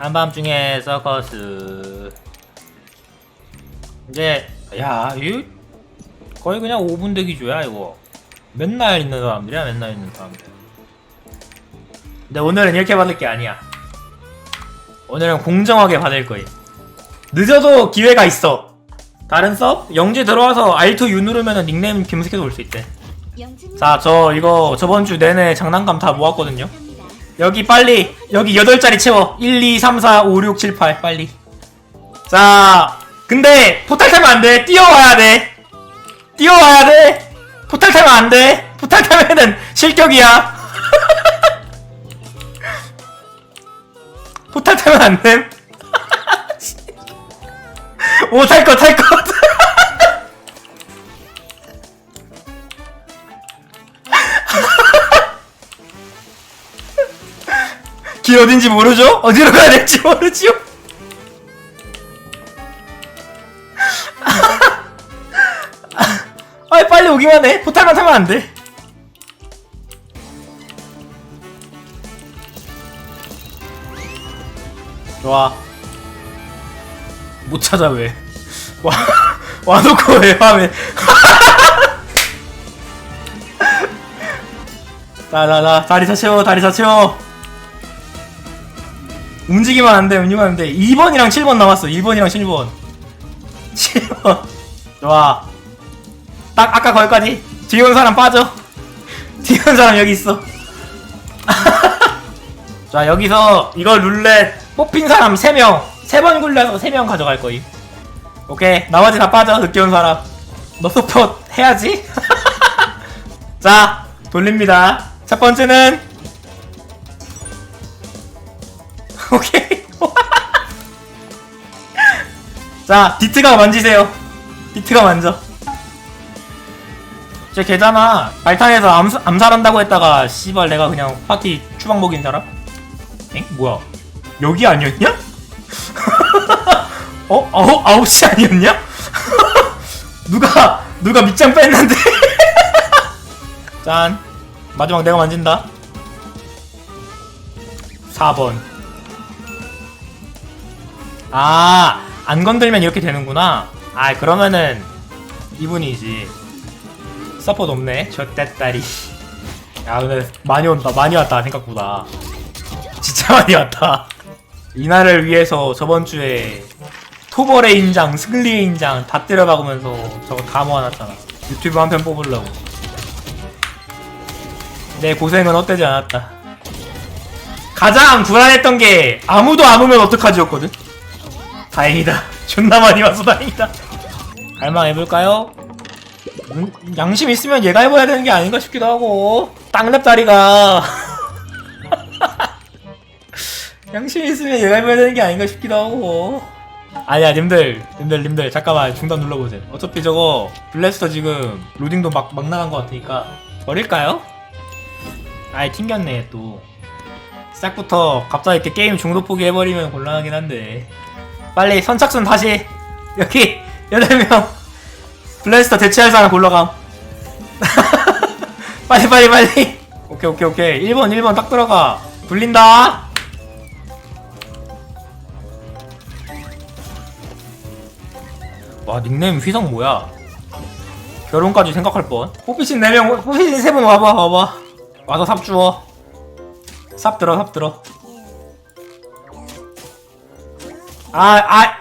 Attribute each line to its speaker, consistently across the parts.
Speaker 1: 한밤중에 서커스. 이제 야 이거 거의 그냥 5분 대기조야 이거. 맨날 있는 사람들이야 맨날 있는 사람들. 근데 오늘은 이렇게 받을 게 아니야. 오늘은 공정하게 받을 거임. 늦어도 기회가 있어. 다른 섭? 영지 들어와서 R2 U 누르면 닉네임 김숙해서 올 수 있대. 자 저 이거 저번 주 내내 장난감 다 모았거든요 여기 빨리 여기 8자리 채워. 1, 2, 3, 4, 5, 6, 7, 8 빨리. 자 근데 포탈 타면 안돼. 뛰어와야 돼. 뛰어와야 돼. 포탈 타면 안돼. 포탈 타면은 실격이야. 포탈 타면 안돼 오탈것탈것 길 어딘지 모르죠? 어디로 가야 될지 모르지요? 아 빨리 오기만 해. 포탈만 타면 안돼. 좋아. 못 찾아 왜? 와, 와놓고 왜 하면 자자자 다리 다 채워 다리 다 채워 움직이면 안 돼 움직이면 안 돼. 2번이랑 7번 남았어. 1번이랑 7번. 7번. 좋아. 딱 아까 거기까지. 뒤에 온 사람 빠져. 뒤에 온 사람 여기 있어. 자 여기서 이거 룰렛 뽑힌 사람 3명. 3번 굴려서 3명 가져갈 거임. 오케이. 나머지 다 빠져. 늦게 온 사람. 너 서포트 해야지. 자 돌립니다. 첫 번째는 오케이 자 디트가 만지세요 디트가 만져 쟤 걔잖아 발탄에서 암, 암살한다고 했다가 씨발 내가 그냥 파티 추방 먹인 사람? 엥? 뭐야 여기 아니었냐? 어? 아홉, 아홉 시 아니었냐? 누가 누가 밑장 뺐는데 짠 마지막 내가 만진다 4번 아, 안 건들면 이렇게 되는구나. 아, 그러면은 이분이지. 서포트 없네. 저때딸이. 야, 근데 많이 온다. 많이 왔다. 생각보다. 진짜 많이 왔다. 이날을 위해서 저번 주에 토벌의 인장, 승리의 인장 다 때려박으면서 저거 다 모아놨잖아. 유튜브 한 편 뽑으려고. 내 고생은 헛되지 않았다. 가장 불안했던 게 아무도 안 오면 어떡하지였거든? 다행이다. 존나 많이 와서 다행이다. 갈망 해볼까요? 음, 양심 있으면 얘가 해봐야 되는 게 아닌가 싶기도 하고. 땅랩 다리가. 양심 있으면 얘가 해봐야 되는 게 아닌가 싶기도 하고. 아니야, 님들, 님들, 님들, 잠깐만 중단 눌러보세요. 어차피 저거 블래스터 지금 로딩도 막, 막 나간 것 같으니까 버릴까요? 아이 튕겼네 또. 시작부터 갑자기 이렇게 게임 중도 포기해버리면 곤란하긴 한데. 빨리 선착순 다시. 여기 8명. 블래스터 대체할 사람 골라감. 빨리 빨리 빨리. 오케이 오케이 오케이. 1번 1번 딱 들어가. 불린다. 와 닉네임 휘성 뭐야? 결혼까지 생각할 뻔. 호피신 4명 호피신 3분 와봐 와봐. 와서 삽 주워. 삽 들어 삽 들어 아, 아.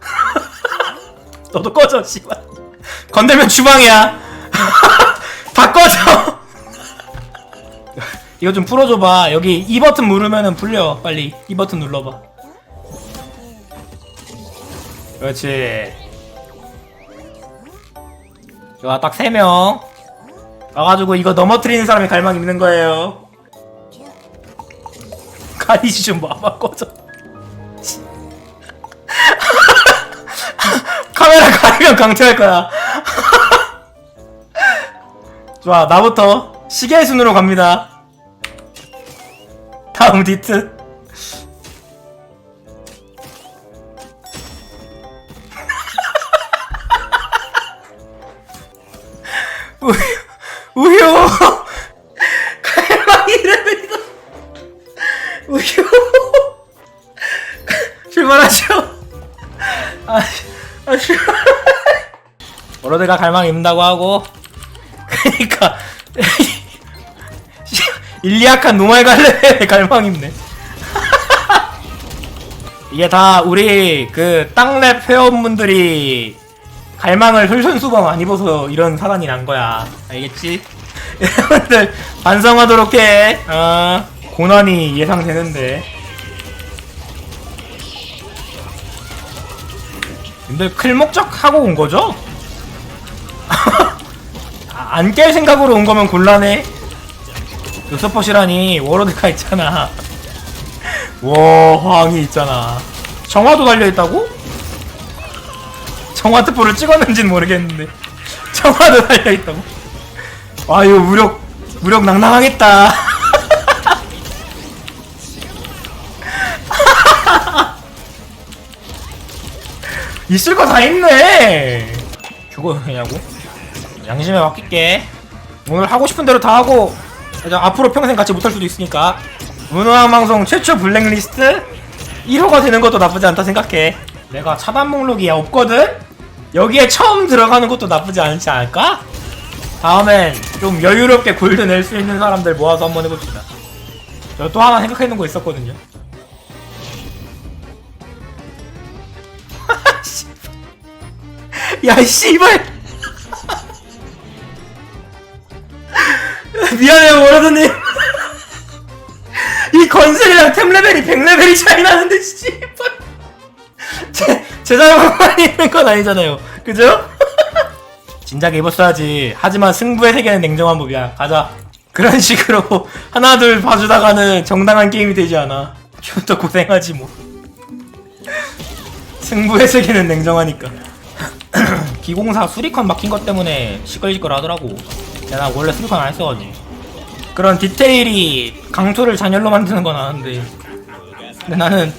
Speaker 1: 너도 꺼져, 씨발. 건들면 주방이야. 다 꺼져. 이거 좀 풀어줘봐. 여기 이 버튼 누르면은 풀려. 빨리 이 버튼 눌러봐. 그렇지. 좋아, 딱 3명. 와가지고 이거 넘어뜨리는 사람이 갈망 있는 거예요. 가리지 좀 봐봐 꺼져. 카메라 가리면 강퇴할 거야. 좋아 나부터 시계의 순으로 갑니다. 다음 디트 워로드가 갈망 입는다고 하고? 그니까 일리약한 노말 갈래 갈망 입네? 이게 다 우리 그 땅랩 회원분들이 갈망을 솔선수범 안 입어서 이런 사단이 난 거야. 알겠지? 여러분들 반성하도록 해. 어, 고난이 예상되는데. 근데 클 목적하고 온 거죠? 안 깰 생각으로 온 거면 곤란해. 요서퍼시라니 워로드가 있잖아. 워황이 있잖아. 정화도 달려 있다고? 정화 특보를 찍었는지는 모르겠는데 정화도 달려 있다고? 아유 무력 무력 낭낭하겠다. 있을 거 다 있네. 죽어야냐고? 양심에 맡길게. 오늘 하고 싶은 대로 다 하고 앞으로 평생 같이 못할 수도 있으니까 문화한 방송 최초 블랙리스트 1호가 되는 것도 나쁘지 않다 생각해. 내가 차단 목록이 없거든. 여기에 처음 들어가는 것도 나쁘지 않지 않을까? 다음엔 좀 여유롭게 골드 낼 수 있는 사람들 모아서 한번 해봅시다. 저 또 하나 생각해놓은 거 있었거든요. 야, 이 씨발! 미안해요, 워러드님. 이 건슬이랑 템 레벨이 100레벨이 차이 나는데, 씨발. 제, 제 잘못만 있는 건 아니잖아요. 그죠? 진작에 입었어야지. 하지만 승부의 세계는 냉정한 법이야. 가자. 그런 식으로 하나 둘 봐주다가는 정당한 게임이 되지 않아. 좀더 고생하지 뭐. 승부의 세계는 냉정하니까. 기공사 수리컨 막힌 것 때문에 시끌시끌 하더라고. 야, 나 원래 수리컨 안 했어가지고. 그런 디테일이 강토를 잔열로 만드는 건 아는데. 근데 나는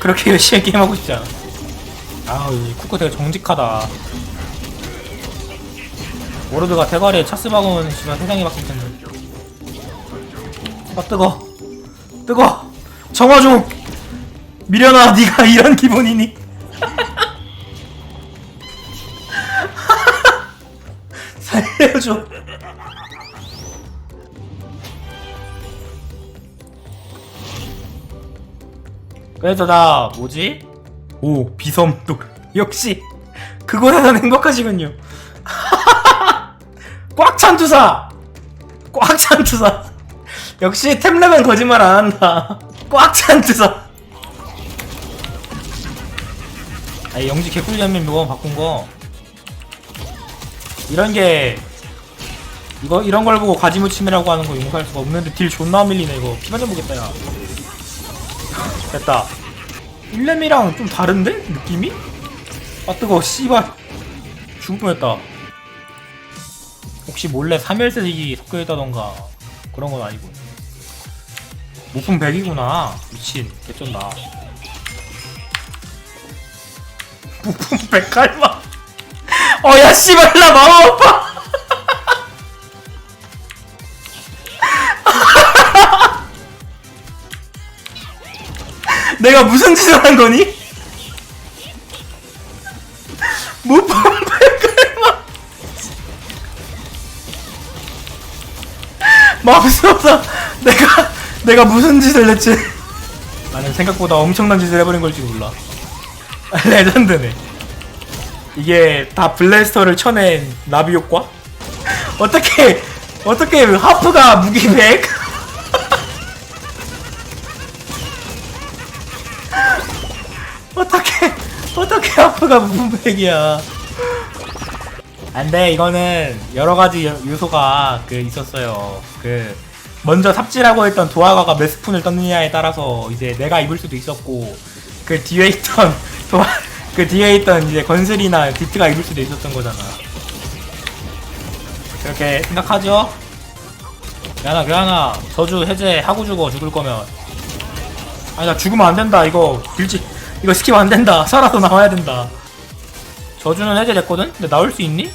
Speaker 1: 그렇게 열심히 게임하고 싶지 않아. 아우, 이 쿠크 되게 정직하다. 워로드가 대가리에 차스 박으면 씨발 세상이 바뀔 텐데. 아 뜨거, 뜨거. 정화 좀. 미련아, 네가 이런 기분이니? 살려줘. 그래서 나 뭐지? 오 비섬돌 역시 그거라면 행복하시군요. 꽉찬 투사, 꽉찬 투사. 역시 템레벨 거짓말 안 한다. 꽉찬 투사. 아 영지 개꿀 장면 묘원 바꾼 거. 이런 게 이거 이런 걸 보고 가지무침이라고 하는 거 용서할 수가 없는데 딜 존나 밀리네 이거 피반전 보겠다 야 됐다. 1렘이랑 좀 다른데? 느낌이? 아 뜨거워. 씨발. 죽을 뻔했다. 혹시 몰래 3열세기 섞여있다던가 그런 건 아니고. 목품 100이구나. 미친. 개쩐다. 목품 100 갈마. 어야 씨발. 나 마음 아파 내가 무슨 짓을 한 거니? 못 본백을만 맙소사 내가 내가 무슨 짓을 했지? 나는 생각보다 엄청난 짓을 해버린 걸지 몰라. 레전드네. 이게 다 블래스터를 쳐낸 나비 효과? 어떻게 어떻게 하프가 무기 백? 어떻게 하프가 무기백이야? 안돼 이거는 여러 가지 요- 요소가 그 있었어요. 그 먼저 삽질하고 했던 도화가가 몇 스푼을 떴느냐에 따라서 이제 내가 입을 수도 있었고 그 뒤에 있던 도화 그 뒤에 있던 이제 건슬이나 디트가 입을 수도 있었던 거잖아. 그렇게 생각하죠? 야나 야나 저주 해제 하고 죽어 죽을 거면 아니 나 죽으면 안 된다 이거 빌지 이거 스킵 안 된다 살아서 나와야 된다 저주는 해제됐거든? 근데 나올 수 있니?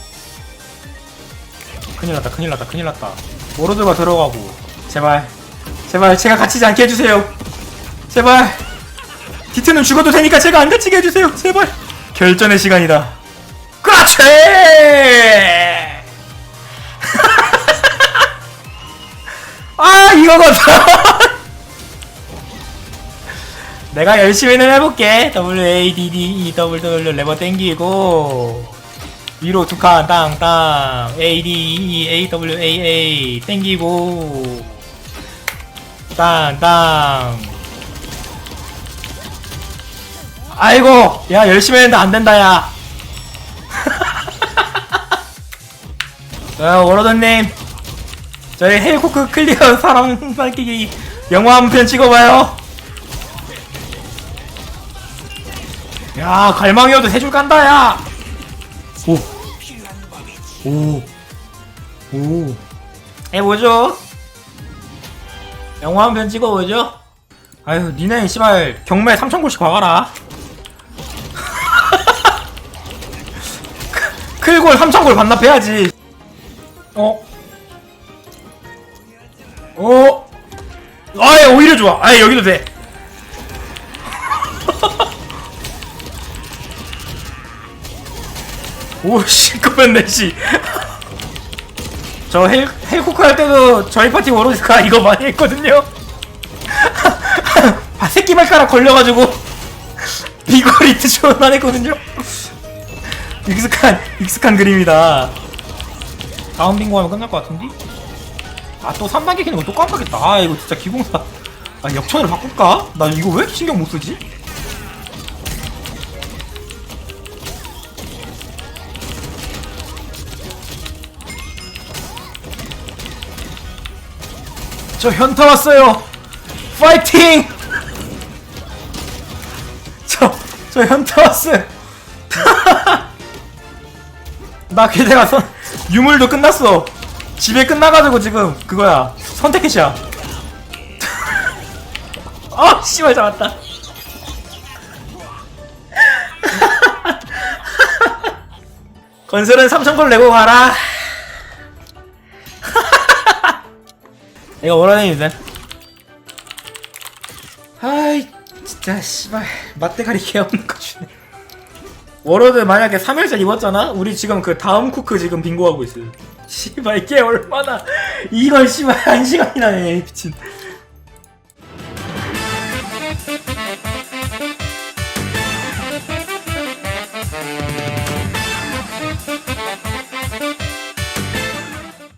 Speaker 1: 큰일 났다 큰일 났다 큰일 났다 워로드가 들어가고 제발 제발 제가 갇히지 않게 해주세요 제발 디트는 죽어도 되니까 제가 안 다치게 해주세요 제발 결전의 시간이다. 그렇지! 아, 이거거든! 내가 열심히는 해볼게. W, A, D, D, E, 레버 땡기고. 위로 두 칸, 땅, 땅. A, D, E. 땡기고. 땅, 땅. 아이고, 야, 열심히 했는데 안 된다, 야. 자, 워러드님. 저희 헬코크 클리어 사람 밝히기 영화 한 편 찍어봐요. 야, 갈망이어도 세 줄 간다, 야. 오. 오. 오. 해보죠. 영화 한 편 찍어 보죠. 아유, 니네, 씨발, 경매 3,000골씩 박아라. 클골 3,000골 반납해야지. 어? 어? 아예 오히려 좋아. 아예 여기도 돼. 오씨 급했네 씨. 저 헬, 헬코크 할 때도 저희 파티 워로드가 이거 많이 했거든요. 아, 새끼 발가락 걸려가지고 비거리트 존만 했거든요. 익숙한 익숙한 그림이다. 다음 빙고 하면 끝날 것 같은데? 아 또 3단계 키는 거 또 깜빡했다. 아 이거 진짜 기공사. 아 역천을 바꿀까? 나 이거 왜 이렇게 신경 못 쓰지? 저 현타 왔어요. 파이팅! 저, 저 현타 왔어요. 나 게다가 선, 유물도 끝났어. 집에 끝나가지고 지금 그거야. 선택해시야. 아, 씨발 잡았다. 건설은 3,000골 내고 가라. 이거 일단. 아이 진짜 씨발 맛대가리 개 없는 거 주네. 워러드 만약에 3일째 입었잖아? 우리 지금 그 다음 쿠크 지금 빙고하고 있어요. 씨발 이게 얼마나 이걸 씨발 한 시간이나 해 미친.